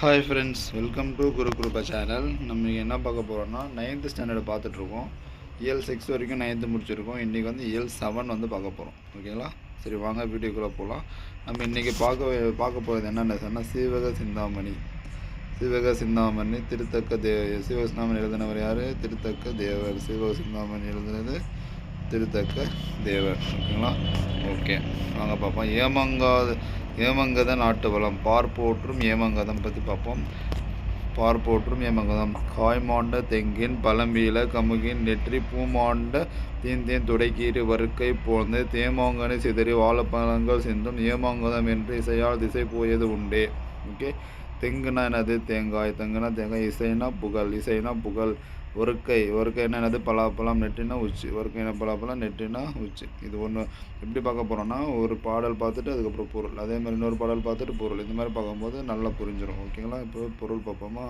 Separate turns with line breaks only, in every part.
Hi friends welcome to Guru Guruppa channel நம்ம என்ன பார்க்க போகிறோம்னா நைன்த்து ஸ்டாண்டர்டு பார்த்துட்ருக்கோம். இயல் சிக்ஸ் வரைக்கும் நைன்த்து முடிச்சிருக்கோம். இன்றைக்கி வந்து இயல் செவன் வந்து பார்க்க போகிறோம் ஓகேங்களா சரி வாங்க வீடியோக்குள்ளே போகலாம் நம்ம இன்றைக்கி பார்க்க பார்க்க போகிறது என்னென்ன சொன்னால் சீவக சிந்தாமணி. சீவக சிந்தாமணி திருத்தக்க தே சீவக சிந்தாமணி எழுதினவர் யார்? திருத்தக்க தேவர். சீவக சிந்தாமணி எழுதுனது திருத்தக்க தேவர். ஓகேங்களா ஓகே வாங்க பார்ப்போம். ஏமங்காத ஏமங்கத நாட்டு வளம். பார்ப்போற்றும் ஏமங்கதம் பற்றி பார்ப்போம். பார்ப்போற்றும் ஏமங்கதம். காய்மாண்ட தெங்கின் பழம்பீல கமுகின் நெற்றி பூமாண்ட தீந்தேன் துடைக்கீறு வறுக்கை போழ்ந்து தேமாங்கனை சிதறி வாழைப்பழங்கள் சிந்தும் ஏமாங்கதம் என்று இசையால் திசை போயது உண்டே. ஓகே. தெங்குனா என்னது? தேங்காய். தெங்குனா தேங்காய். இசைனா புகழ். இசைனா புகழ். ஒருக்கை கை என்னது? பலாப்பழம் நெட்டினா உச்சி. ஒருக்கைனா பலாப்பழம் நெட்டினா உச்சி. இது ஒன்று எப்படி பார்க்க போகிறோன்னா ஒரு பாடல் பார்த்துட்டு அதுக்கப்புறம் பொருள். அதே மாதிரி இன்னொரு பாடல் பார்த்துட்டு பொருள். இந்த மாதிரி பார்க்கும்போது நல்லா புரிஞ்சிடும் ஓகேங்களா? இப்போ பொருள் பார்ப்போமா?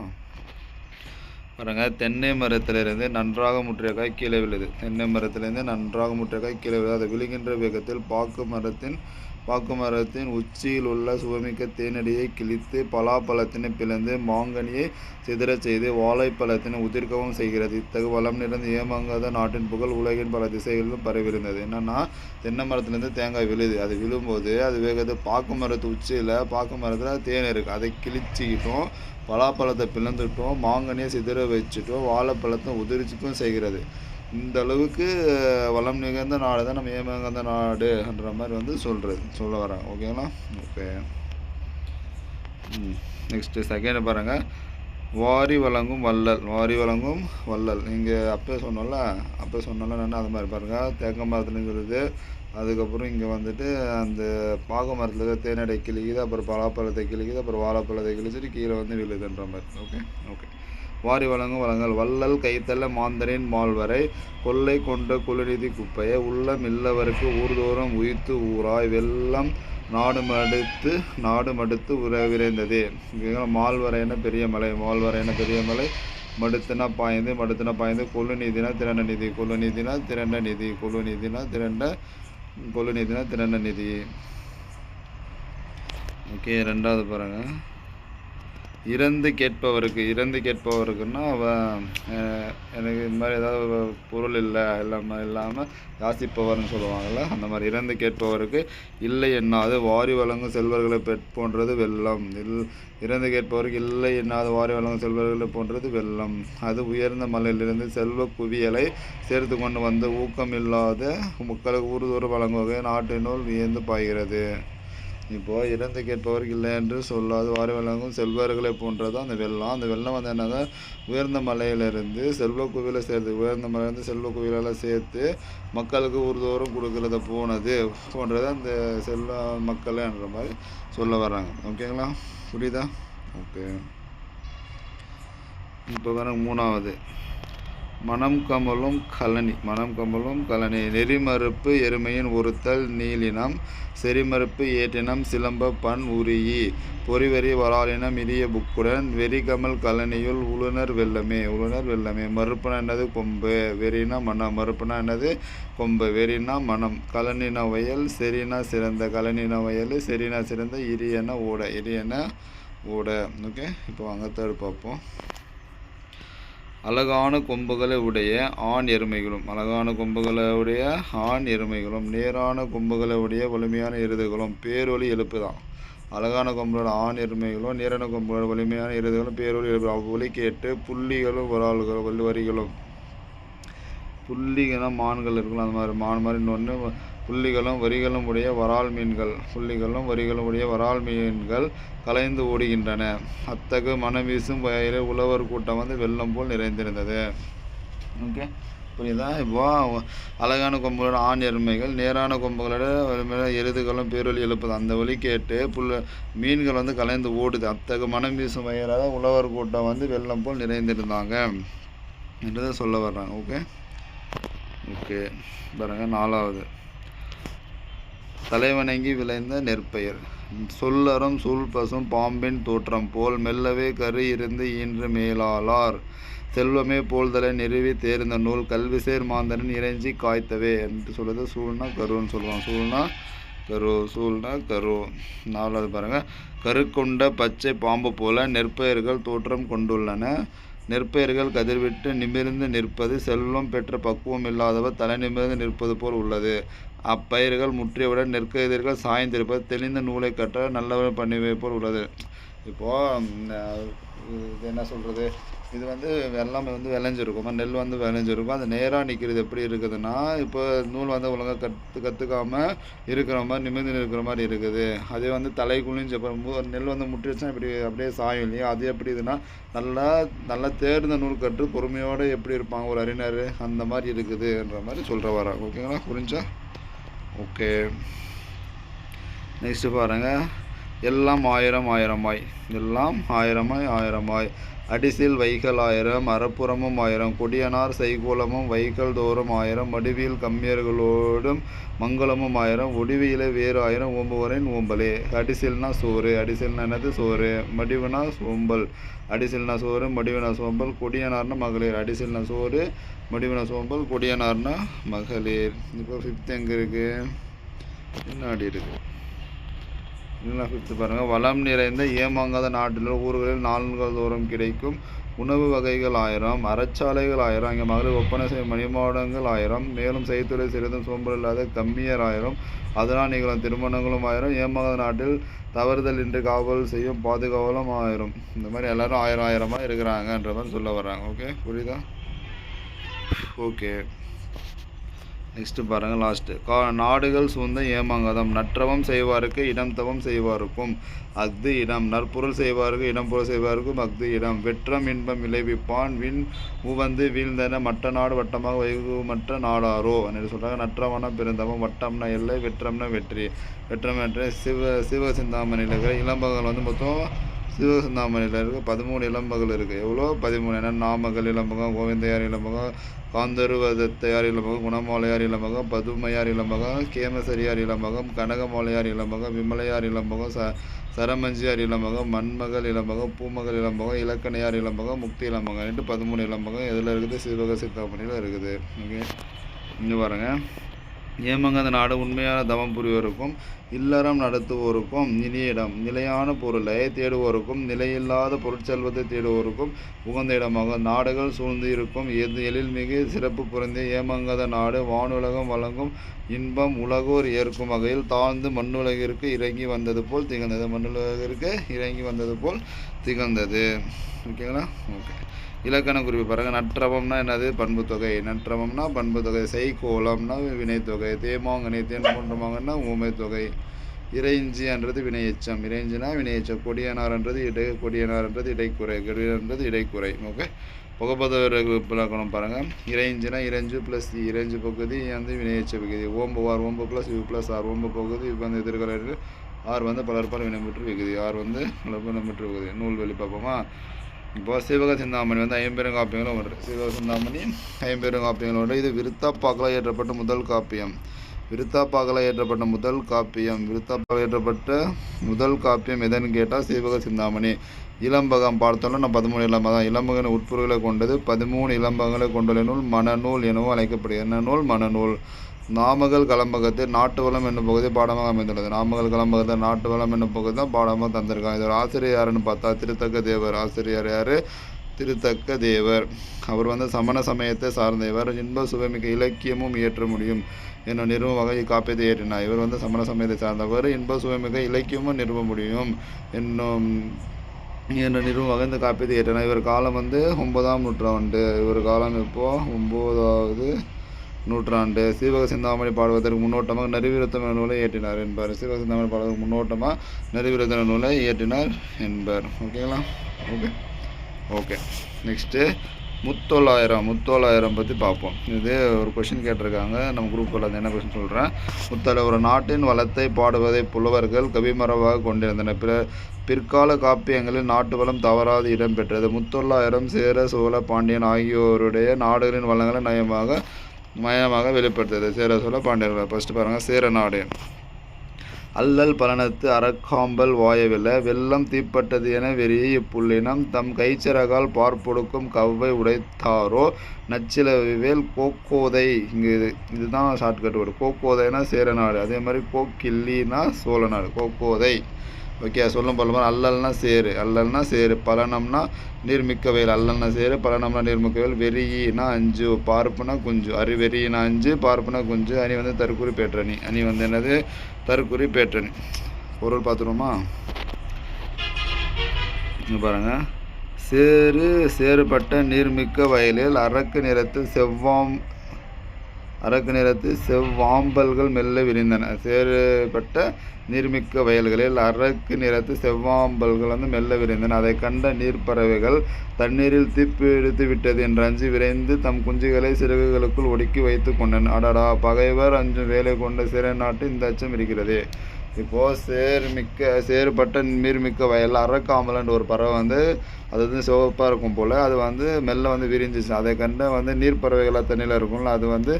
பாருங்க. தென்னை மரத்திலிருந்து நன்றாக முற்றிய காய் கீழே விழுது. தென்னை மரத்திலிருந்து நன்றாக முற்றிய காய் கீழே விழுது. அது விழுகின்ற வேகத்தில் பாக்கு மரத்தின் பாக்குமரத்தின் உச்சியில் உள்ள சுவமிக்க தேனடியை கிழித்து பலாப்பழத்தினை பிளந்து மாங்கனியை சிதறச் செய்து வாழைப்பழத்தினை உதிர்க்கவும் செய்கிறது. இத்தகு வளம் நிறைந்த ஏமாங்காத நாட்டின் புகழ் உலகின் பல திசைகளிலும் பரவியிருந்தது. என்னன்னா தென்னை மரத்துலேருந்து தேங்காய் விழுது. அது விழும்போது அது வேகத்து பாக்கு மரத்து உச்சியில் பாக்கு மரத்தில் தேன் இருக்குது அதை கிழிச்சிக்கிட்டோம் பலாப்பழத்தை பிளந்துட்டோம் மாங்கனியை சிதற வச்சுட்டோம் வாழைப்பழத்தை உதிர்ச்சிக்கும் செய்கிறது. இந்த அளவுக்கு வளம் நிகழ்ந்த நாடு தான் நம்ம ஏமாந்த நாடுன்ற மாதிரி வந்து சொல்கிறது சொல்ல வரேன் ஓகேங்களா ஓகே நெக்ஸ்ட்டு செகண்ட் பாருங்கள் வாரி வழங்கும் வள்ளல். வாரி வழங்கும் வள்ளல். இங்கே அப்போ சொன்னோம்ல அப்போ சொன்னோம்ல என்ன அது மாதிரி பாருங்கள் தேக்க மரத்துலங்கிறது அதுக்கப்புறம் இங்கே வந்துட்டு அந்த பாக மரத்தில் தேனடை கிழிக்குது அப்புறம் பலாப்பழத்தை கிழிக்குது அப்புறம் வாழைப்பழத்தை கிழிச்சிட்டு கீழே வந்து விழுதுன்ற மாதிரி. ஓகே ஓகே வாரி வழங்கும் வளங்கள். வள்ளல் கைத்தல்ல மாந்தரின் மால்வரை கொள்ளை கொண்ட குளிநிதி குப்பையை உள்ளம் இல்லவருக்கு ஊர்தோறும் உயிர்த்து ஊராய் வெள்ளம் நாடு மடுத்து நாடு மடுத்து உர விரைந்தது மால்வரைன பெரிய மலை. மால்வரைன பெரிய மலை. மடுத்துனா பாய்ந்து மடுத்துனா பாய்ந்து. கொள்ளு நீதினா திரண்ட நிதி. கொள்ளு நீதினா திரண்ட நிதி. கொள்ளு நீதினா திரண்ட கொள்ளு நீதினா திரண்ட நிதி. ஓகே ரெண்டாவது பாருங்கள் இறந்து கேட்பவருக்கு இறந்து கேட்பவருக்குன்னா அவன் எனக்கு இந்த மாதிரி ஏதாவது பொருள் இல்லை இல்லாமல் இல்லாமல் யாசிப்பவர்னு சொல்லுவாங்கள்ல அந்த மாதிரி இறந்து கேட்பவருக்கு இல்லை என்னாது வாரி வழங்கும் செல்வர்களை பெற் போன்றது வெள்ளம். இல் இறந்து கேட்பவருக்கு இல்லை என்னாது வாரி வழங்கும் செல்வர்களை போன்றது வெள்ளம். அது உயர்ந்த மலையிலிருந்து செல்வ குவியலை சேர்த்து கொண்டு வந்து ஊக்கம் இல்லாத மக்களுக்கு ஊர்தோறும் வழங்குவகை நாட்டினுள் வியந்து பாய்கிறது. இப்போது இறந்து கேட்பவர் இல்லை என்று சொல்லாது. வாரி வழங்கும் செல்வர்களை போன்றது அந்த வெள்ளம். அந்த வெள்ளம் வந்து என்னன்னா உயர்ந்த மலையிலிருந்து செல்வ குவியில் சேர்த்து உயர்ந்த மலையிலேருந்து செல்வ குவியிலெல்லாம் சேர்த்து மக்களுக்கு ஊர்தோறும் கொடுக்கறத போனது போன்றதை அந்த செல்வ மக்கள்ன்ற மாதிரி சொல்ல வர்றாங்க. ஓகேங்களா? புரியுதா? ஓகே. இப்போ வர மூணாவது. மனம் கமலும் கலனி. மனம் கமலும் கலனி. நெறிமறுப்பு எருமையின் ஒருத்தல் நீலினம் செறிமறுப்பு ஏற்றினம் சிலம்ப பண் உரியி பொறிவெறி வராலினம் இரிய புக்குடன் வெறிகமல் கலனியுள் உளுனர் வெள்ளமே. உளுனர் வெள்ளமே. மறுப்புனா என்னது? கொம்பு. வெறினா மனம். மறுப்புனா என்னது? கொம்பு. வெறினா மனம். கலனின வயல் செறினா சிறந்த. கலனின வயல் செறினா சிறந்த. இரியன ஓட. இரியன ஓட. ஓகே? இப்போ வாங்க தேர்ட் பார்ப்போம். அழகான கொம்புகளை உடைய ஆண் எருமைகளும் அழகான கொம்புகளை உடைய ஆண் எருமைகளும் நேரான கொம்புகளை உடைய வலிமையான எருதுகளும் பேரொலி எழுப்பு தான் அழகான கொம்புகளோட ஆண் எருமைகளும் நேரான கொம்புகளோட வலிமையான எருதுகளும் பேரொலி எழுப்பு அவ்வொலி கேட்டு புள்ளிகளும் வரால்களும் வல்லி வரிகளும் புள்ளிகளும் மான்கள் இருக்கலாம் அந்த மாதிரி மான் மாதிரி இன்னொன்று புள்ளிகளும் வரிகளும் உடைய வரால் மீன்கள். புள்ளிகளும் வரிகளும் உடைய வரால் மீன்கள் கலைந்து ஓடுகின்றன. அத்தகு மனம் வீசும் வயலில் உழவர் கூட்டம் வந்து வெள்ளம் போல் நிறைந்திருந்தது. ஓகே? புரியுதா? இப்போ அழகான கொம்புகளோட ஆண் எருமைகள் நேரான கொம்புகளோட எருதுகளும் பேரொலி எழுப்புது. அந்த வழி கேட்டு புல் மீன்கள் வந்து கலைந்து ஓடுது. அத்தகு மனம் வீசும் வயலால் உழவர் கூட்டம் வந்து வெள்ளம் போல் நிறைந்திருந்தாங்க என்றதை சொல்ல வர்றாங்க. ஓகே? ஓகே. பாருங்கள் நாலாவது. தலைவணங்கி விளைந்த நெற்பயிர். சொல்லறம் சூழ் பசும் பாம்பின் தோற்றம் போல் மெல்லவே கரு இருந்து ஈன்று மேலாளார். செல்வமே போல்தலை நிறுவி தேர்ந்த நூல் கல்விசேர் மாந்தனின் இறைஞ்சி காய்த்தவே என்று சொல்லுது சூழ்னா கருன்னு சொல்லுவான் சூழ்னா கரு சூழ்னா கரு. நாலாவது பாருங்கள் கருக்கொண்ட பச்சை பாம்பு போல நெற்பயிர்கள் தோற்றம் கொண்டுள்ளன. நெற்பயிர்கள் கதிர்விட்டு நிமிர்ந்து நிற்பது செல்வம் பெற்ற பக்குவம் இல்லாதவர் தலை நிமிர்ந்து நிற்பது போல் உள்ளது. அப்பயிர்கள் முற்றியவுடன் நெற்கதிர்கள் சாய்ந்திருப்பது தெளிந்த நூலை கட்ட நல்லவர் பண்ணிவை போல் உள்ளது. இப்போது இது என்ன சொல்கிறது இது வந்து எல்லாமே வந்து விளைஞ்சிருக்கும். நெல் வந்து விளைஞ்சிருக்கும். அது நேராக நிற்கிறது எப்படி இருக்குதுன்னா இப்போ நூல் வந்து ஒழுங்காக கற்று கற்றுக்காம இருக்கிற மாதிரி நிமிர்ந்து இருக்கிற மாதிரி இருக்குது. அதே வந்து தலை குளிஞ்சு அப்புறம் மு நெல் வந்து முட்டிடுச்சுன்னா இப்படி அப்படியே சாயும் இல்லையா? அது எப்படி இதுன்னா நல்லா நல்லா தேர்ந்த நூல் கற்று பொறுமையோடு எப்படி இருப்பாங்க? ஒரு அறிஞர் அந்த மாதிரி இருக்குதுன்ற மாதிரி சொல்கிற வராங்க ஓகேங்களா? புரிஞ்சா? ஓகே நெக்ஸ்ட்டு பாருங்கள் எல்லாம் ஆயிரம் ஆயிரமாய் எல்லாம் ஆயிரமாய் ஆயிரமாய். அடிசில் வைகள் ஆயிரம் அறப்புறமும் ஆயிரம். கொடியனார் செய்கூலமும் வைகள் தோறும் ஆயிரம். மடிவியில் கம்மியர்களோடும் மங்களமும் ஆயிரம். ஒடிவியில வேறு ஆயிரம். ஓம்புவரின் ஓம்பலே. அடிசில்னா சோறு அடிசில்னா என்னது? சோறு. மடிவுனா சோம்பல். அடிசில்னா சோறு மடிவுனா சோம்பல். கொடியனார்னா மகளிர். அடிசில்னா சோறு மடிவுனா சோம்பல். கொடியனார்னா மகளிர். இப்போ ஃபிஃப்த் எங்கே இருக்குது பின்னாடி இருக்குது இன்னும் ஃபிஃப்த்து பாருங்கள் வளம் நிறைந்த ஏமாங்காத நாட்டில் ஊர்களில் நான்கு தோறும் கிடைக்கும் உணவு வகைகள் ஆயிரம் அறச்சாலைகள் ஆயிரம் இங்கே மகளிர் ஒப்பனை செய்யும் மணிமாடங்கள் ஆயிரம் மேலும் செய்தொழில் சிறிதும் சோம்பல் இல்லாத கம்மியர் ஆயிரம் அதனால் நிகழும் திருமணங்களும் ஆயிரம் ஏமாத நாட்டில் தவறுதல் இன்றி காவல் செய்யும் பாதுகாவலும் ஆயிரம். இந்த மாதிரி எல்லாரும் ஆயிரம் ஆயிரமாக இருக்கிறாங்கன்ற மாதிரி சொல்ல வர்றாங்க. ஓகே புரியுதா? ஓகே நெக்ஸ்ட்டு பாருங்கள் லாஸ்ட்டு கா நாடுகள் சூழ்ந்த ஏமாங்கதம். நற்றவம் செய்வாருக்கு இடம் தவம் செய்வாருக்கும். அஃது இடம். நற்பொருள் செய்வாருக்கு இடம் பொருள் செய்வாருக்கும். அஃது இடம். வெற்றம் இன்பம் விளைவிப்பான். விண் உவந்து வீழ்ந்தன. மற்ற நாடு வட்டமாக வைகுமற்ற நாடாரோ? என்று சொல்கிறாங்க நற்றவன பெருந்தவம் வட்டம்னா எல்லை. வெற்றம்னா வெற்றி. வெற்றம் வெற்றி. சிவ சிவ சிந்தாமணியில் இருக்கிற இளம்பகங்கள் வந்து மொத்தம் சிவசந்தாமணியில் இருக்க. பதிமூணு இளம்பகள் இருக்குது எவ்வளோ? பதிமூணு. ஏன்னா நாமக்கல் இளம்பகம் கோவிந்தையார் இளம்பகம் காந்தருவதத்தையார் இளம்பகம் குணமாலையார் இளம்பகம் பதுமையார் இளம்பகம் கேமசரியார் இளம்பகம் கனகமாலையார் இளம்பகம் விமலையார் இளம்பகம் ச சரமஞ்சியார் இளம்பகம் மண்மகள் இளம்பகம் பூமகள் இளம்பகம் இலக்கணையார் இளம்பகம் முக்தி இளம்பகம் பதிமூணு இளம்பகம் எதில் இருக்குது? சிவக சித்தாமணியில் இருக்குது. ஓகே. இங்கே பாருங்கள் ஏமங்கத நாடு உண்மையான தவம் புரிவோருக்கும் இல்லறம் நடத்துவோருக்கும் இனிய இடம் நிலையான பொருளை தேடுவோருக்கும் நிலையில்லாத பொருட்செல்வத்தை தேடுவோருக்கும் உகந்த இடமாக நாடுகள் சூழ்ந்து இருக்கும். எது எழில்மிகு சிறப்பு புரிந்து ஏமங்கத நாடு வானுலகம் வழங்கும் இன்பம் உலகோர் ஏற்கும் வகையில் தாழ்ந்து மண்ணுலகிற்கு இறங்கி வந்தது போல் திகழ்ந்தது. மண்ணுலகிற்கு இறங்கி வந்தது போல் திகழ்ந்தது. ஓகேங்களா? ஓகே. இலக்கண குறிப்பு பாருங்கள் நற்றவம்னா என்னது? பண்பு தொகை நற்றவம்னா பண்பு தொகை செய்கோலம்னா வினைத்தொகை. தேமாங்கனி தேன் போன்றமாங்கன்னா ஊமை தொகை இறைஞ்சின்றது வினையச்சம். இறைஞ்சினா வினையச்சம். கொடியனார்ன்றது இடை. கொடியனார்ன்றது இடைக்குறை. கெடுன்றது இடைக்குறை. ஓகே? புகப்பதவர் இலக்கணம் பாருங்கள் இறைஞ்சினா இறைஞ்சு ப்ளஸ் இறைஞ்சு பகுதி வந்து வினையச்ச பகுதி. ஓம்பு ஆர் ஓம்பு ப்ளஸ் யூ ப்ளஸ் ஆர் ஓம்பு பகுதி இப்போ வந்து எதிர்கலை ஆர் வந்து பலர்பால் வினைமுற்று விகுதி ஆர் வந்து வினைமுற்று விகுதி நூல் வெளி பார்ப்போமா? இப்போ சிவக சிந்தாமணி வந்து ஐம்பெருங்காப்பியங்களும் ஒன்று. சிவக சிந்தாமணி ஐம்பெருங்காப்பியங்களும் ஒன்று. இது விருத்தாப்பாக்களால் ஏற்றப்பட்ட முதல் காப்பியம். விருத்தாப்பாக்களால் ஏற்றப்பட்ட முதல் காப்பியம். விருத்தாப்பாக்களால் ஏற்றப்பட்ட முதல் காப்பியம் எதுன்னு கேட்டால் சிவக சிந்தாமணி. இளம்பகம் பார்த்தோம்னா நான் பதிமூணு இளம்பகம். இளம்பகன் உட்பொருளை கொண்டது பதிமூணு இளம்பகங்களை கொண்டுள்ள நூல் மனநூல் எனவும் அழைக்கப்படுகிறது. என்ன நூல்? மனநூல் நாமக்கல் கலம்பகத்தில் நாட்டு வளம் என்னும் பகுதி பாடமாக அமைந்துள்ளது. நாமக்கல் கலம்பகத்தில் நாட்டு வளம் என்னும் பகுதி தான் பாடமாக தந்திருக்காங்க. இதோட ஆசிரியர் யாருன்னு பார்த்தா திருத்தக்க தேவர். ஆசிரியர் யார்? திருத்தக்க தேவர். அவர் வந்து சமண சமயத்தை சார்ந்தவர் இன்ப சுவைமிக்க இலக்கியமும் இயற்ற முடியும் என்னும் நிறுவ வகை காப்பியத்தை ஏற்றினார் இவர் வந்து சமண சமயத்தை சார்ந்தவர். இன்ப சுவைமிக்க இலக்கியமும் நிறுவ முடியும் என்னும் என்ற நிறுவ வகைந்த காப்பீடு ஏற்றினார் இவர் காலம் வந்து ஒன்பதாம் நூற்றாண்டு. இவர் காலம் இப்போது ஒம்போதாவது நூற்றாண்டு. சீவக சிந்தாமணி பாடுவதற்கு முன்னோட்டமாக நரிவிருத்தம் நூலை இயற்றினார் என்பார். சீவக சிந்தாமணி பாடுவதற்கு முன்னோட்டமாக நரிவிருத்தம் நூலை இயற்றினார் என்பார். ஓகேங்களா okay okay next Muthollayiram Muthollayiram பற்றி பார்ப்போம். இது ஒரு கொஷின் கேட்டிருக்காங்க. நம்ம குரூப்பில் வந்து என்ன கொஷின் சொல்கிறேன் முத்தொள்ள ஒரு நாட்டின் வளத்தை பாடுவதை புலவர்கள் கவிமரவாக கொண்டிருந்தனர். பிற பிற்கால காப்பியங்களில் நாட்டு வளம் தவறாது இடம்பெற்றது. முத்தொள்ளாயிரம் சேர சோழ பாண்டியன் ஆகியோருடைய நாடுகளின் வளங்களை நயமாக மயமாக வெளிப்படுத்துது சேர சோழ பாண்டியர்கள் ஃபஸ்ட்டு பாருங்கள் சேர நாடு. அல்லல் பலனத்து அறக்காம்பல் வாயவில்லை. வெள்ளம் தீப்பட்டது என வெறிய இப்புள்ளினம். தம் கைச்சிறகால் பார்ப்பொடுக்கும் கவ்வை உடைத்தாரோ? நச்சிலவேல் கோக்கோதை. இங்கே இது இதுதான் ஷார்ட்கட் வேர்டு கோக்கோதைனா சேரநாடு அதே மாதிரி கோக்கில்லினா சோழநாடு கோக்கோதை. ஓகே சொல்லும் பல அல்லல்னா சேரு அல்லல்னா சேரு பலனம்னா நீர்மிக்க வயல் அல்லல்னா சேரு பலனம்னா நீர்மிக்கவேல் வெறியினா அஞ்சு பார்ப்புனா குஞ்சு. அரி வெறியினா அஞ்சு பார்ப்புனா குஞ்சு. அணி வந்து தற்குறி பேற்றணி. அணி வந்து என்னது? தற்குறி பேற்றணி. பொருள் பார்த்துருவோமா? இங்கே பாருங்க. சேறு சேறுபட்ட நீர்மிக்க வயலில் அரக்கு நிறத்தில் செவ்வாம் அரக்கு நிறத்து செவ்வாம்பல்கள் மெல்ல விரிந்தன. சேறுபட்ட நீர்மிக்க வயல்களில் அரக்கு நிறத்து செவ்வாம்பல்கள் வந்து மெல்ல விரிந்தன. அதை கண்ட நீர்ப்பறவைகள் தண்ணீரில் தீப்பிடித்து விட்டது என்று அஞ்சு விரைந்து தம் குஞ்சுகளை சிறகுகளுக்குள் ஒடுக்கி வைத்து கொண்டன. அடடா பகைவர் அஞ்சு வேலை கொண்ட சிறை நாட்டு இந்த அச்சம் இருக்கிறது. இப்போது சேர்மிக்க சேறுபட்ட நீர்மிக்க வயலில் அரக்காமலன்ற ஒரு பறவை வந்து அது வந்து சிவப்பாக இருக்கும் போல் அது வந்து மெல்ல வந்து விரிஞ்சிச்சு. அதை கண்டு வந்து நீர்ப்பறவைகளாக தண்ணியில் இருக்கும்ல அது வந்து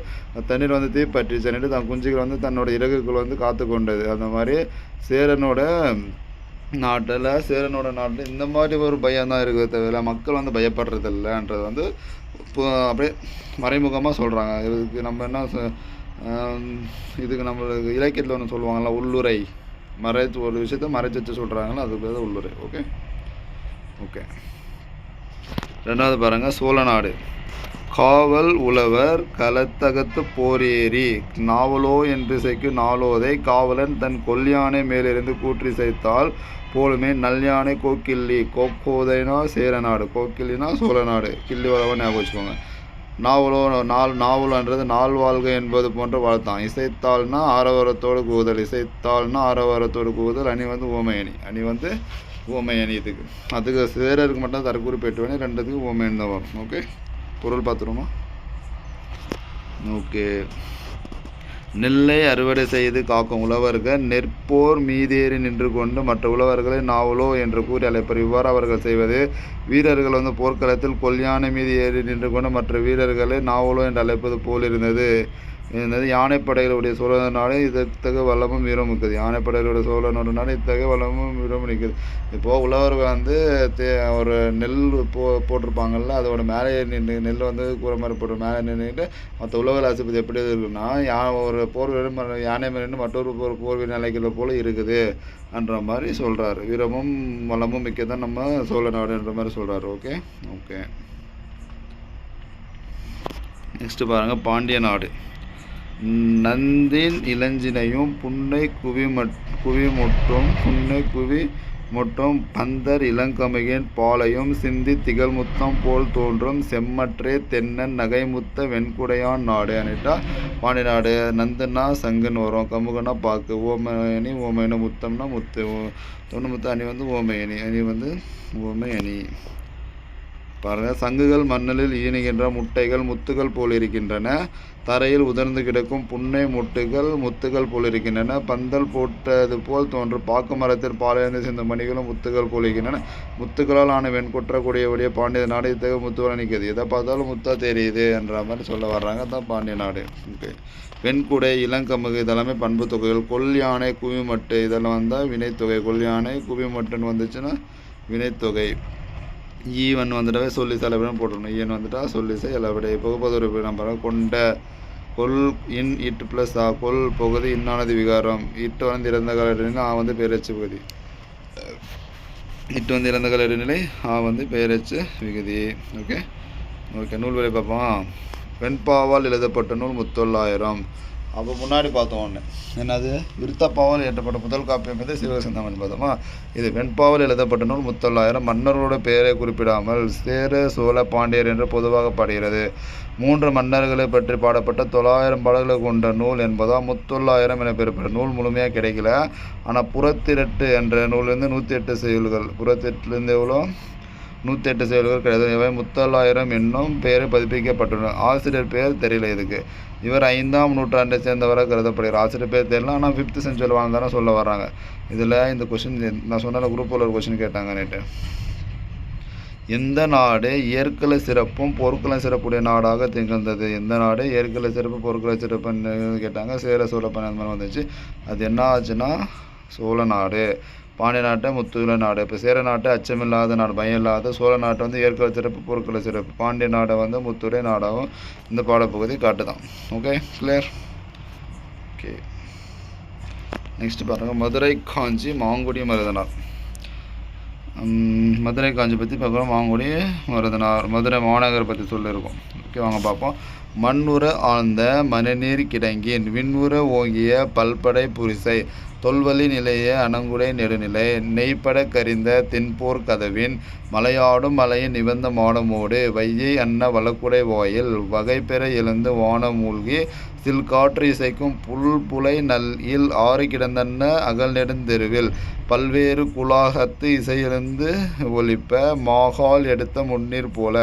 தண்ணீர் வந்து தீப்பற்றி சென்னிட்டு தன் குஞ்சுகள் வந்து தன்னோட இறகுக்குள் வந்து காத்து கொண்டது. அந்த மாதிரி சேரனோட நாட்டில் சேரனோட நாட்டில் இந்த மாதிரி ஒரு பயம் தான் இருக்கிறது தவிர மக்கள் வந்து பயப்படுறது இல்லைன்றது வந்து இப்போ அப்படியே மறைமுகமாக சொல்கிறாங்க இதுக்கு நம்ம என்ன சொ- இதுக்கு நம்மளுக்கு இலக்கியத்தில் ஒன்று சொல்லுவாங்கள்ல உள்ளுரை மறைத்து ஒரு விஷயத்த மறைச்சு வச்சு சொல்கிறாங்களோ அதுக்கு பேர் தான் உள்ளுரை ஓகே ஓகே ரெண்டாவது பாருங்கள் சோழநாடு காவல் உழவர் கலத்தகத்து போரேறி நாவலோ என்று இசைக்கு நாளோதை காவலன் தன் கொல்யானை மேலிருந்து கூற்றிசைத்தால் போலுமே நல்யானை கோக்கில்லி கோக்கோதைனா சேரநாடு கோக்கில்லினா சோழநாடு கிள்ளி வளவன் ஞாபகம் வச்சுக்கோங்க. நாவலோ நாள் நாவலன்றது நாள் வாழ்க என்பது போன்ற வாழ்த்தான். இசைத்தாள்னா ஆரவாரத்தோடு கூதல் இசைத்தாள்னா ஆரவாரத்தோடு கூதல் அணி வந்து ஓமையணி அணி. வந்து ஓமையணி இதுக்கு. அதுக்கு சேரருக்கு மட்டும் தரக்குறி பெற்றுவனி ரெண்டுத்துக்கு ஓமையணி தான் வரும். ஓகே? பொருள் பார்த்துருமா ஓகே. நெல்லை அறுவடை செய்து காக்கும் உழவர்கள் நெற்போர் மீதேறி நின்று கொண்டு மற்ற உழவர்களை நாவலோ என்று கூறி அழைப்பர். இவ்வாறு அவர்கள் செய்வது வீரர்கள் வந்து போர்க்களத்தில் கொல்யானை மீது ஏறி நின்று கொண்டு மற்ற வீரர்களை நாவலோ என்று அழைப்பது போல் இருந்தது. யானைப்படைகளுடைய சோழ நாடு வல்லமும் வீரம் இருக்குது யானைப்படைகளுடைய சோழ இத்தகைய வல்லமும் வீரம் இருக்குது இப்போது உழவர்கள் வந்து தே ஒரு நெல் போ போட்டிருப்பாங்கல்ல அதோட மேலே நின்று நெல் வந்து கூற மாதிரி போட்டு மேலே நின்றுட்டு மற்ற உழவர் ஆசிப்பது எப்படி இருக்குன்னா யா ஒரு போர் வீரன் யானை மேலே மற்றொரு போர் போர் வீரன் நிலைக்கிறது போல் இருக்குது என்ற மாதிரி சொல்கிறாரு வீரமும் வளமும் மிக்கதான் நம்ம சோழ நாடுன்ற மாதிரி சொல்கிறாரு ஓகே? ஓகே. நெக்ஸ்ட்டு பாருங்கள் பாண்டிய நாடு. நந்தின் இளஞ்சினையும் புன்னை குவி மட் குவி புன்னை குவி மொட்டும் பந்தர் இளங்கமையின் பாலையும் சிந்தி திகழ்முத்தம் போல் தோன்றும் செம்மற்றே தென்னன் நகைமுத்த வெண்குடையான் நாடு. அனிட்டா பாண்டி நாடு நந்தனா சங்குன்னு வரும். கமுகனா பாக்கு. ஓமயணி ஓமயணி முத்தம்னா முத்து. ஓ- தொண்ணு முத்த அணி வந்து ஓமயணி. அணி வந்து ஓமயணி. பாருங்க சங்குகள் மண்ணலில் ஈனுகின்ற முட்டைகள் முத்துகள் போல் இருக்கின்றன தரையில் உதர்ந்து கிடக்கும் புன்னை முட்டுகள் முத்துகள் போல் இருக்கின்றன பந்தல் போட்டது போல் தோன்றும் பாக்கு மரத்தில் பாலிருந்து சேர்ந்த மணிகளும் முத்துகள் போல் இருக்கின்றன முத்துக்களால் ஆன வெண்குற்ற கூடியபடியே பாண்டிய நாடு இத்தகைய முத்துவல நிற்குது எதை பார்த்தாலும் முத்தா தெரியுது என்ற மாதிரி சொல்ல வர்றாங்க. தான் பாண்டிய நாடு. ஓகே. வெண்குடை இளங்கமுகு இதெல்லாமே பண்பு தொகைகள். கொல் யானை குவிமட்டு இதெல்லாம் வந்தால் வினைத்தொகை. கொல் யானை குவிமட்டுன்னு வந்துச்சுன்னா வினைத்தொகை. ஈவன் வந்துட்டாவே சொல்லி செலவிடம் போட்டுருணும் ஈவன் வந்துட்டா சொல்லி செலவிடை புகப்பதொரு நம்பர் கொண்ட கொல் இன் இட் ப்ளஸ் ஆ கொல் பகுதி இன்னானது விகாரம். இட்டு வந்து இறந்த கால ஆ வந்து பேரச்சு பகுதி. இட்டு வந்து இறந்த கால நிலை ஆ வந்து பெயரச்சு விகுதி. ஓகே? ஓகே நூல் வரை பார்ப்போம். வெண்பாவால் எழுதப்பட்ட நூல் முத்தொள்ளாயிரம். அப்போ முன்னாடி பார்த்தோம் ஒன்று என்னது? விருத்தப்பாவால் ஏற்றப்பட்ட முதல் காப்பியம் வந்து சிவசந்தமன் பார்த்தோமா? இது வெண்பாவால் எழுதப்பட்ட நூல் முத்தொள்ளாயிரம். மன்னர்களோட பெயரை குறிப்பிடாமல் சேர சோழ பாண்டியர் என்று பொதுவாக பாடுகிறது. மூன்று மன்னர்களை பற்றி பாடப்பட்ட தொள்ளாயிரம் பாடல்களை கொண்ட நூல் என்பதால் முத்தொள்ளாயிரம் என பெறப்பட்ட நூல் முழுமையாக கிடைக்கல. ஆனால் புறத்திரட்டு என்ற நூலிருந்து நூற்றி எட்டு செயல்கள் புறத்திரட்டுலேருந்து எவ்வளோ? நூற்றி எட்டு செயல்கள் கிடையாது இவை முத்தலாயிரம் என்னும் பெயரை பதிப்பிக்கப்பட்டுள்ளன. ஆசிரியர் பெயர் தெரியல இதுக்கு. இவர் ஐந்தாம் நூற்றாண்டை சேர்ந்தவராக கருதப்படுகிறார். ஆசிரியர் பேர் தெரியல ஆனால் ஃபிஃப்த்து செஞ்சுரி வாழ்ந்தானே சொல்ல வர்றாங்க. இதில் இந்த கொஷின் நான் சொன்ன குரூப்பில் ஒரு கொஷின் கேட்டாங்க நேற்று எந்த நாடு இயற்கலை சிறப்பும் பொருட்களை சிறப்புடைய நாடாக திகழ்ந்தது? எந்த நாடு இயற்கலை சிறப்பு பொருட்களை சிறப்புன்னு கேட்டாங்க. சேர சோழப்பன் அந்த மாதிரி வந்துச்சு. அது என்ன ஆச்சுன்னா சோழ நாடு. பாண்டிய நாட்டை முத்துவில நாடு. இப்போ சேர நாட்டை அச்சமில்லாத நாடு பயம் இல்லாத சோழ நாட்டை வந்து ஏற்கனவே சிறப்பு பொருட்களை சிறப்பு. பாண்டிய நாடை வந்து முத்துரை நாடாகவும் இந்த பாடப்பகுதி காட்டுதான். ஓகே கிளியர் ஓகே நெக்ஸ்ட் பாருங்கள் மதுரை காஞ்சி மாங்குடி மருதனார் மதுரை காஞ்சி பற்றி பார்க்குறோம் மாங்குடி மருதனார் மதுரை மாநகரை பற்றி சொல்லியிருக்கோம் ஓகே வாங்க பார்ப்போம். மண்ணுற ஆழ்ந்த மணிநீர் கிடங்கின் விண்ணுற ஓங்கிய பல்படை புரிசை தொல்வழி நிலைய அணங்குடை நெடுநிலை நெய்ப்பட கரிந்த தென்போர் கதவின் மலையாடும் மலையின் நிவந்த மாடமோடு வையை அன்ன வளக்குடை வாயில் வகைபெற எழுந்து வானம் மூழ்கி சில்காற்று இசைக்கும் புல் புலை நல் இல் ஆறு கிடந்தன்ன அகல் நெடுந்தெருவில்? பல்வேறு குலாகத்து இசையிலிருந்து ஒலிப்ப மாகால் எடுத்த முன்னீர் போல.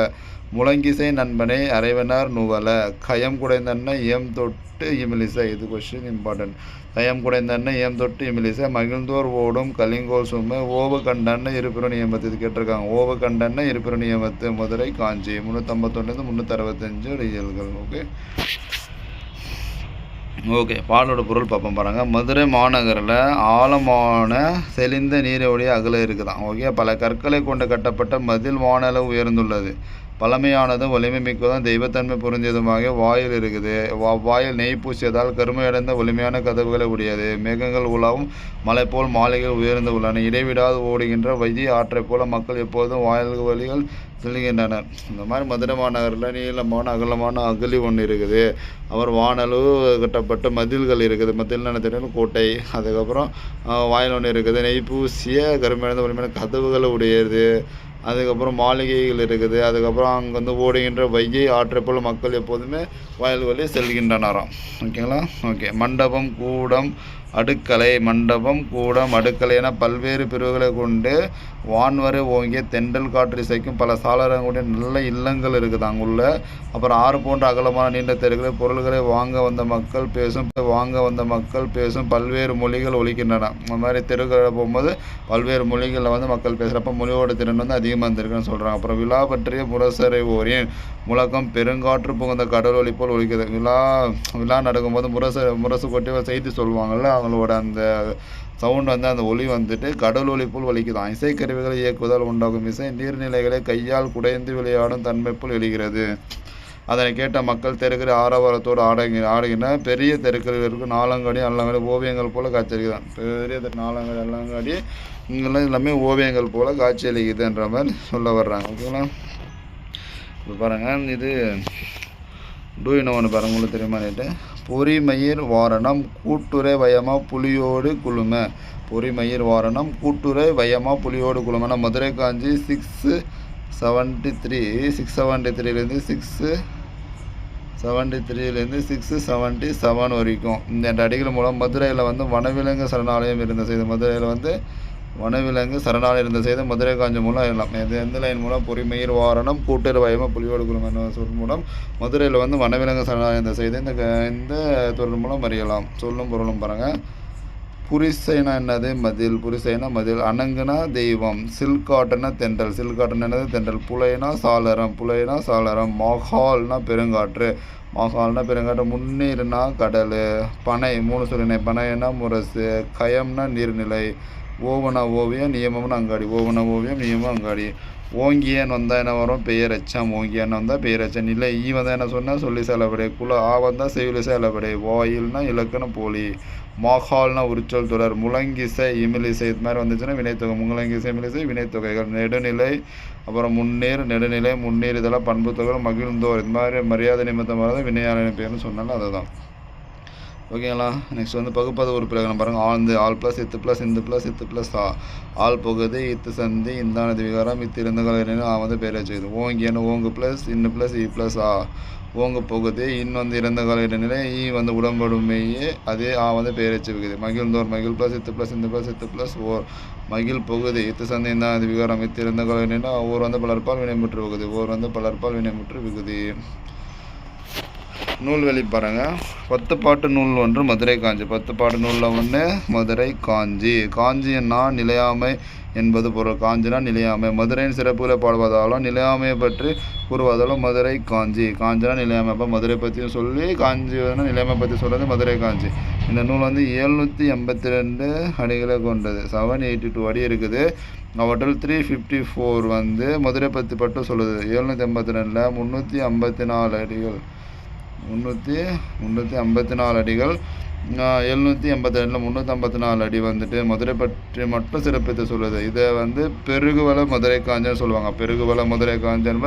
முழங்கிசை நண்பனை அரைவனார் நுவல. கயம் குடைந்தன்ன ஏம் தொட்டு இமிலிசை இது கொஸ்டின் இம்பார்ட்டன்ட் கயம் குடைந்தன்ன ஏம் தொட்டு இமிலிசை மகிழ்ந்தோர் ஓடும் கலிங்கோல் சும்மை ஓவு கண்டன்ன இருப்பிற நியமத்து? இது கேட்டிருக்காங்க. ஓவு கண்டன்ன இருப்பிற நியமத்து? மதுரை காஞ்சி. முந்நூற்றம்பத்தொன்னு முந்நூற்றி அறுபத்தஞ்சு இயல்கள். ஓகே ஓகே பாடலோட பொருள் பார்ப்போம் பாருங்க. மதுரை மாநகரில் ஆழமான செழிந்த நீரோடைய அகல இருக்குதாம். ஓகே பல கற்களை கொண்டு கட்டப்பட்ட மதில் வானல உயர்ந்துள்ளது. பழமையானதும் வலிமை மிக்கதும் தெய்வத்தன்மை புரிஞ்சதுமாக வாயில் இருக்குது. வா வாயில் நெய் பூசியதால் கருமையடைந்த வலிமையான கதவுகளை உடையது. மேகங்கள் உலாவும் மலை போல் மாலைகள் உயர்ந்து உள்ளன. இடைவிடாது ஓடுகின்ற வைத்திய ஆற்றைப் போல மக்கள் எப்போதும் வாயில் வழிகள் செல்கின்றனர் இந்த மாதிரி மதுரை மாநகரில் நீளமான அகலமான அகலி ஒன்று இருக்குது. அப்புறம் வானளவு கட்டப்பட்ட மதில்கள் இருக்குது. மதில் என்ன தெரியும் கோட்டை. அதுக்கப்புறம் வாயில் ஒன்று இருக்குது. நெய் பூசிய கருமையடைந்த வலிமையான கதவுகளை உடையது. அதுக்கப்புறம் மாளிகைகள் இருக்குது. அதுக்கப்புறம் அங்கே வந்து ஓடுகின்ற வைகை ஆற்றை மக்கள் எப்போதுமே வயல் வழி செல்கின்றனராம். ஓகேங்களா? ஓகே. மண்டபம் கூடம் அடுக்கலை மண்டபம் கூடம் அடுக்கலை என பல்வேறு பிரிவுகளை கொண்டு வான்வரை ஓங்கிய தென்றல் காற்று இசைக்கும் பல சாளரங்களுடைய நல்ல இல்லங்கள் இருக்குது அங்குள்ள. அப்புறம் ஆறு போன்ற அகலமான நீண்ட தெருக்களை பொருள்களை வாங்க வந்த மக்கள் பேசும் வாங்க வந்த மக்கள் பேசும் பல்வேறு மொழிகள் ஒழிக்கின்றன இந்த மாதிரி தெருக்களை போகும்போது பல்வேறு மொழிகளில் வந்து மக்கள் பேசுகிறப்ப மொழியோட திறன் வந்து அதிகமாக இருந்திருக்குன்னு சொல்கிறாங்க அப்புறம் விழா பற்றிய முரசரை ஓரின் முழக்கம் பெருங்காற்று புகுந்த கடல் ஒளி போல் ஒழிக்கிறது விழா விழா நடக்கும்போது முரசு முரசு கொட்டி செய்தி சொல்லுவாங்கள்ல அவங்களோட அந்த சவுண்ட் வந்து அந்த ஒலி வந்துட்டு கடல் ஒலி போல் வலிக்குதான் இசைக்கருவிகளை இயக்குவதால் உண்டாகும் இசை நீர்நிலைகளை கையால் குடைந்து விளையாடும் தன்மை போல் எழுகிறது. அதனை கேட்ட மக்கள் தெருக்கிற ஆரவாரத்தோடு ஆடங்கி ஆடுகின்ற பெரிய தெருக்களில் இருக்கும் நாலங்காடி அல்லங்காடி ஓவியங்கள் போல காட்சியளிக்குதான் பெரிய தெரு நாலங்காடி அல்லங்காடி இங்கெல்லாம் எல்லாமே ஓவியங்கள் போல காட்சியளிக்குதுன்ற மாதிரி சொல்ல வர்றாங்க. ஓகேங்களா? இப்போ பாருங்கள் இது டூ இன்னும் ஒன்று பாருங்க உங்களுக்கு தெரியுமா நேற்று பொறிமயிர் வாரணம் கூட்டுரை வயமா புலியோடு குழும பொறிமயிர் வாரணம் கூட்டுரை வயமா புலியோடு குழுமனா Madurai Kanchi six seventy three six seventy த்ரீலேருந்து six seventy த்ரீலேருந்து சிக்ஸு செவன்ட்டி செவன் வரைக்கும் இந்த ரெண்டு அடிகள் மூலம் மதுரையில் வந்து வனவிலங்கு சரணாலயம் இருந்த செய்தி மதுரையில் வந்து வனவிலங்கு சரணாலயம் இருந்த செய்த மதுரை காஞ்சி மூலம் எல்லாம் இது எந்த லைன் மூலம்? பொறிமயிர் வாரணம் கூட்டுற வயமாக புலியோடு குழும சொல் மூலம் மதுரையில் வந்து வனவிலங்கு சரணாலயம் இருந்த செய்த இந்த க- இந்த தொடர் மூலம் அறியலாம். சொல்லும் பொருளும் பாருங்கள் புரிசைனா என்னது? மதில். புரிசைனா மதில். அணங்குனா தெய்வம். சில்காட்டனா தென்றல். சில்காட்டன் என்னது? தென்றல். புலைனா சாளரம். புலைனா சாளரம். மகால்னா பெருங்காற்று. மகால்னா பெருங்காற்று. முன்னீர்னா கடல். பனை. மூணு சொல்லினை பனைனா முரசு. கயம்னா நீர்நிலை. ஓவனா ஓவியம் நியமம்னு அங்காடி. ஓவனா ஓவியம் நியமம் அங்காடி. ஓங்கியன்னு வந்தால் என்ன வரும்? பெயர் எச்சம் ஓங்கியன் வந்தால் பெயர் எச்சம் இல்லை ஈ வந்தால் என்ன சொன்னால் சொல்லி செலப்படை குல ஆ வந்தால் செய்யுளி செலப்படை வாயில்னா இலக்கண போலி. மாகால்னா உரிச்சொல் தொடர். முழங்கிசை இமிலிசை. இது மாதிரி வந்துச்சுன்னா வினைத்தொகை. முழங்கிசை இமிலிசை வினைத்தொகைகள். நெடுநிலை அப்புறம் முன்னேறு நெடுநிலை முன்னேறு இதெல்லாம் பண்புத்தொகை மகிழ்ந்தோர். இது மாதிரி மரியாதை நிமித்தமாக வினையாளன் பேர்னு சொன்னாலும் அதுதான். ஓகேங்களா நெக்ஸ்ட் வந்து பகுப்பது உறுப்பிலக்கணம் பாருங்கள் ஆழ்ந்து ஆல் ப்ளஸ் இத்து ப்ளஸ் இந்த ப்ளஸ் இத்து ப்ளஸ் ஆ. ஆள் புகுது இத்து சந்தி இந்தானது விகாரம் இத்து இருந்த கலைஞர் ஆ வந்து பேர் வச்சுக்குது ஓங்கியன்னு ஓங்கு ப்ளஸ் இன்னு ப்ளஸ் இ ப்ளஸ் ஆ. ஓங்கு புகுது இன் வந்து இறந்த கால ஈ வந்து உடம்படுமையே அதே ஆ வந்து பேர் வச்சுக்குது மகிழ்ந்தோர் மகிழ் ப்ளஸ் இத்து ப்ளஸ் இந்த ப்ளஸ் இத்து ப்ளஸ் ஓர். மகிழ் புகுது இத்து சந்தி இந்தானது விகாரம் இத்து இருந்த கால ஓர் வந்து பலர்பால் வினைமுற்று புகுது ஓர் வந்து பலர்பால் வினைமுற்று விகுதி நூல்வெளி பாருங்கள் பத்து பாட்டு நூல் ஒன்று மதுரை காஞ்சி. பத்து பாட்டு நூலில் ஒன்று மதுரை காஞ்சி. காஞ்சின்னா நிலையாமை என்பது பொருள். காஞ்சினா நிலையாமை. மதுரையின் சிறப்புகளை பாடுவதாலும் நிலையாமையை பற்றி கூறுவதாலும் மதுரை காஞ்சி. காஞ்சினா நிலையாமை. அப்போ மதுரை பற்றியும் சொல்லி காஞ்சி நிலையாமை பற்றி சொல்கிறது மதுரை காஞ்சி. இந்த நூல் வந்து எழுநூற்றி எண்பத்தி ரெண்டு அடிகளை கொண்டது. செவன் எயிட்டி டூ அடி இருக்குது. அவற்றில் த்ரீ ஃபிஃப்டி ஃபோர் வந்து மதுரை பற்றி பட்டு சொல்லுது. எழுநூற்றி எண்பத்தி ரெண்டில் முந்நூற்றி ஐம்பத்தி நாலு அடிகள். முந்நூற்றி முந்நூற்றி ஐம்பத்தி நாலு அடிகள். எழுநூற்றி எண்பத்தி ரெண்டில் முந்நூற்றி ஐம்பத்தி நாலு அடி வந்துட்டு மதுரை பற்றி மட்டும் சிறப்பித்து சொல்லுது. இதை வந்து பெருகுவல மதுரை காஞ்சன்னு சொல்லுவாங்க. பெருகுவல மதுரை காஞ்சன்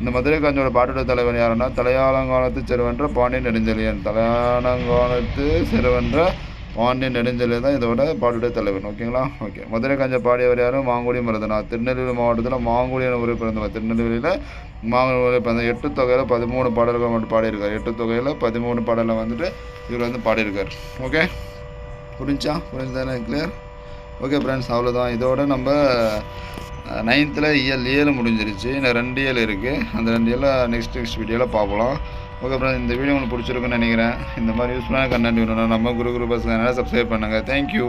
இந்த மதுரை காஞ்சோட பாட்டோட தலைவன் யாருன்னா தலையாலங்காலத்து சிறுவன்ற பாண்டியன் நெடுஞ்செழியன். தலையாலங்காலத்து செருவென்ற பாண்டியன் நெடுஞ்செழியன் தான் இதோட பாட்டுடைய தலைவன் ஓகேங்களா? ஓகே. மதுரை கஞ்ச பாடியவர் யாரும் மாங்குடி மருதனார் திருநெல்வேலி மாவட்டத்தில் மாங்குடி என ஊரை பிறந்தவர் திருநெல்வேலியில் மாங்குடி பிறந்த எட்டு தொகையில் பதிமூணு பாடல்கள் மட்டும் பாடியிருக்கார். எட்டு தொகையில் பதிமூணு பாடலில் வந்துட்டு இவர் வந்து பாடியிருக்கார். ஓகே? புரிஞ்சா? புரிஞ்சுதானே? கிளியர் ஓகே ஃப்ரெண்ட்ஸ் அவ்வளோதான் இதோட நம்ம நைன்த்தில் இயல் ஏழு முடிஞ்சிருச்சு. இன்னும் ரெண்டு இயல் இருக்குது அந்த ரெண்டு இயலை நெக்ஸ்ட் நெக்ஸ்ட் வீடியோவில் பார்க்கலாம் ஓகே அப்புறம் இந்த வீடியோ உங்களுக்கு பிடிச்சிருக்குன்னு நினைக்கிறேன். இந்த மாதிரி யூஸ்ஃபுல்லான கண்டென்ட் வேணும்னா நம்ம குரு குரு பஸ் சேனலை சப்ஸ்கிரைப் பண்ணுங்கள் தேங்க்யூ